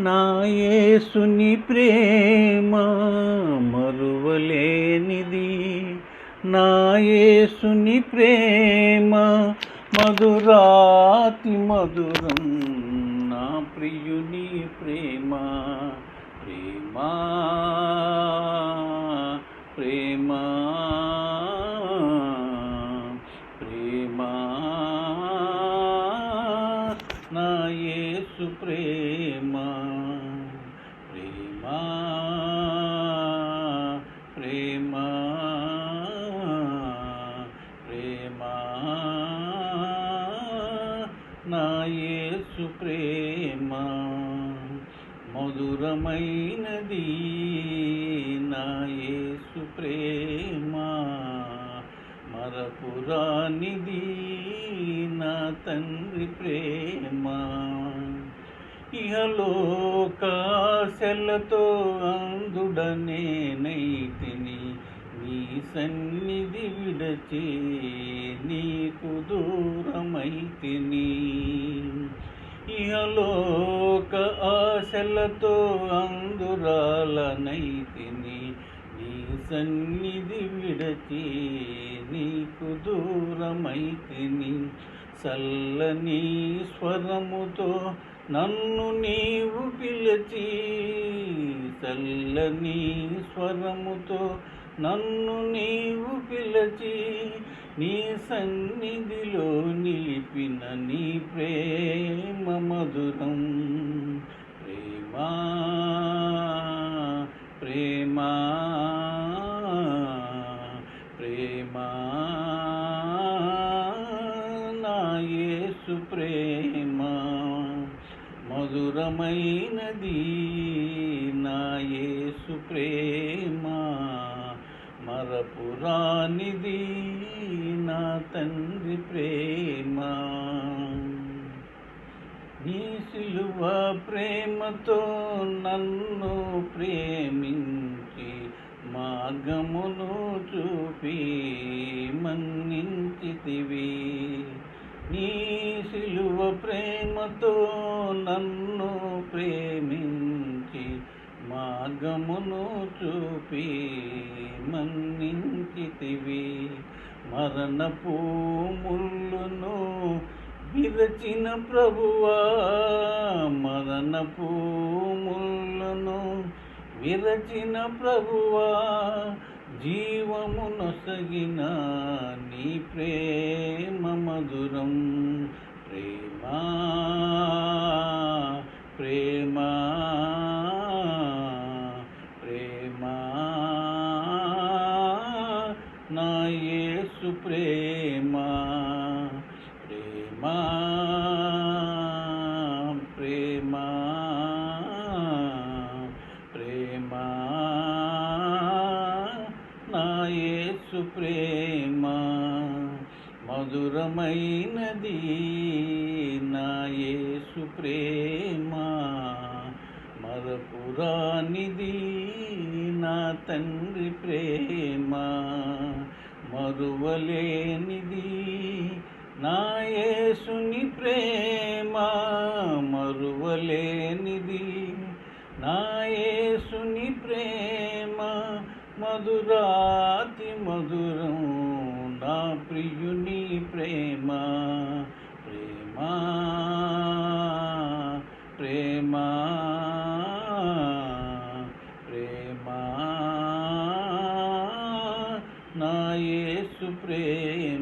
నాయేసుని ప్రేమ మరువలేనిది. నాయేసుని ప్రేమ మధురాతి మధురం నా ప్రియుని ప్రేమ ప్రేమ ప్రేమ ప్రేమ. నా యేసు ప్రేమ. ప్రేమ ప్రేమ ప్రేమ నా యేసు ప్రేమ మధురమైనది నా యేసు ప్రేమ మరపురానిది నా తండ్రి ప్రేమ. ఇహలోకాశలతో అందుడనే నైతిని నీ సన్నిధి విడచే నీకు దూరమైతిని. ఇహలోక ఆశలతో అందురాలనైతిని నీ సన్నిధి విడచే నీకు దూరమైతిని. చల్లని స్వరముతో నన్ను నీవు పిలిచి చల్లని స్వరముతో నన్ను నీవు పిలిచి నీ సన్నిధిలో నిలిపిన నీ ప్రేమ మధురం. ప్రేమా ప్రేమా ప్రేమా. యేసు ప్రేమ మధురమైనది నా యేసు ప్రేమ మరపురానిది నా తండ్రి ప్రేమ. నీ సిలువ ప్రేమతో నన్ను ప్రేమించి మార్గమును చూపి మన్నించితివి. నీ సిలువ ప్రేమతో నన్ను ప్రేమించి మార్గమును చూపి మన్నించితివి. మరణపు ముళ్ళును విరచిన ప్రభువా మరణపు ముళ్ళును విరచిన ప్రభువా జీవము నొసగిన నీ ప్రేమ నా యేసు ప్రేమ. ప్రేమ ప్రేమ ప్రేమ నా యేసు ప్రేమ. మధురమైనది నా యేసు ప్రేమ. మరపురానిది తండ్రి ప్రేమ మరువలేనిది. నాయసుని ప్రేమ మరువలేనిది. నాయసుని ప్రేమ మధురాతి మధురం. నా ప్రియుని ప్రేమ నా యేసు ప్రేమ.